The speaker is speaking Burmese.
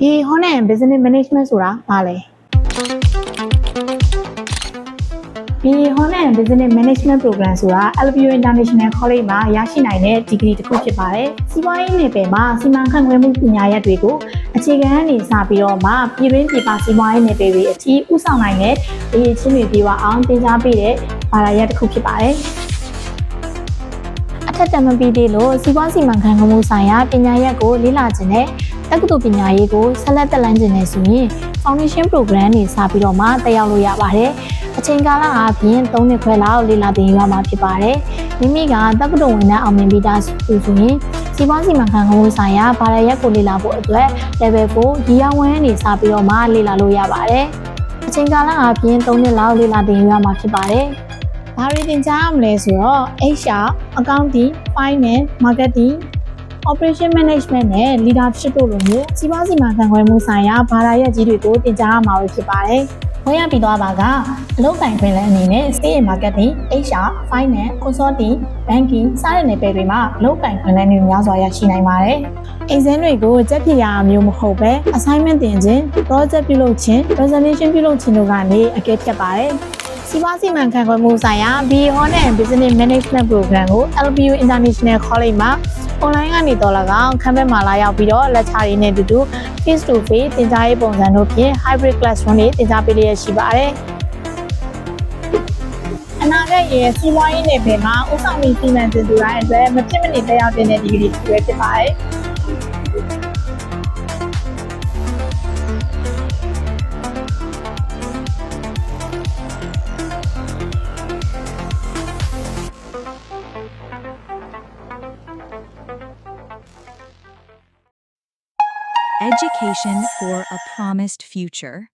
ဒီ Honda and Business Management ဆိုတာဘာလဲဒီ Honda and Business Management Program ဆိုတာ LPU International College မှာရရှိနိုင်တဲ့ degree တစ်ခုဖြစ်ပါတယ်။စီးပွားရေးနယ်ပယ်မှာစီမံခန့်ခွဲမှုပညာရပ်တွေကိုအခြေခံအနေစပြီးတော့မှပြည်တွင်းပြည်ပစီးပွားရေးနယ်ပယ်တွေအထိဥဆောင်နိုင်တဲ့အရေးချင်းတွေပြေဝအောင်သင်ကြားပေးတဲ့ဘာသာရပ်တစ်ခုဖြစ်ပါတယ်။ အထက်တမပြီးသေးလို့စီးပွားစီမံခန့်ခွဲမှုဆိုင်ရာပညာရပ်ကိုလေ့လာခြင်းနဲ့တက္ကသိုလ်ပညာရေးကိုဆက်လက်တက်လှမ်းခြင်းနဲ့ဆိုရင် Foundation Program တွေစပြီးတော့မှတက်ရောက်လို့ရပါတယ်။အချိန်ကာလအားဖြင့်3နှစ်ခွဲလောက်လေ့လာသင်ယူရမှာဖြစ်ပါတယ်။မိမိကတက္ကသိုလ်ဝင်တန်းအောင်မြင်ပြီးသားသူဆိုရင်စီးပွားစီမံခန့်ခွဲမှုဆိုင်ရာဘာသာရပ်ကိုလေ့လာဖို့အတွက် Level 4ဒီရဝန်းနေစပြီးတော့မှလေ့လာလို့ရပါတယ်။အချိန်ကာလအားဖြင့်3နှစ်လောက်လေ့လာသင်ယူရမှာဖြစ်ပါတယ်။ ဘာတွေသင်ကြားရမလဲဆိုတော့ HR, Accounting, Finance, Marketing operation management နဲ့ leadership တို့လိုမျိုးစီးပွားစီမံခန့်ခွဲမှုဆိုင်ရာဘာသာရပ်ကြီးတွေကိုသင်ကြားရမှာဖြစ်ပါတယ်။ဝင်ရပြီးသွားပါကအလုပ်တိုင်ခွင့်လည်းအနေနဲ့ sales and marketing, HR, finance, consulting, banking စတဲ့နယ်ပယ်တွေမှာအလုပ်တိုင်ခွင့်လည်းမျိုးများစွာရရှိနိုင်ပါတယ်။ exam တွေကိုကြက်ဖြစ်ရအောင်မျိုးမဟုတ်ပဲ assignment တင်ခြင်း project ပြုလုပ်ခြင်း presentation ပြုလုပ်ခြင်းတို့ကနေအကဲဖြတ်ပါတယ်။ စီးပွားစီမံခန့်ခွဲမှုဆိုင်ရာ B Honda and Business Management Program ကို LPU International College မှာ online ကနေတော့၎င်းခန်းဘက်မှာလာရောက်ပြီးတော့ lecture တွေနဲ့အတူတူ face to face သင်ကြားရေးပုံစံတို့ဖြင့် hybrid classroom တွေသင်ကြားပေးလျက်ရှိပါတယ်။အနာဂတ်ရဲ့စီးပွားရေးနယ်ပယ်မှာဥဆောင်မှုစီမံတင်သူတိုင်းအတွက်မဖြစ်မနေတက်ရောက်တဲ့ဒီဂရီတစ်ခုပဲဖြစ်ပါတယ်။ Education for a Promised Future.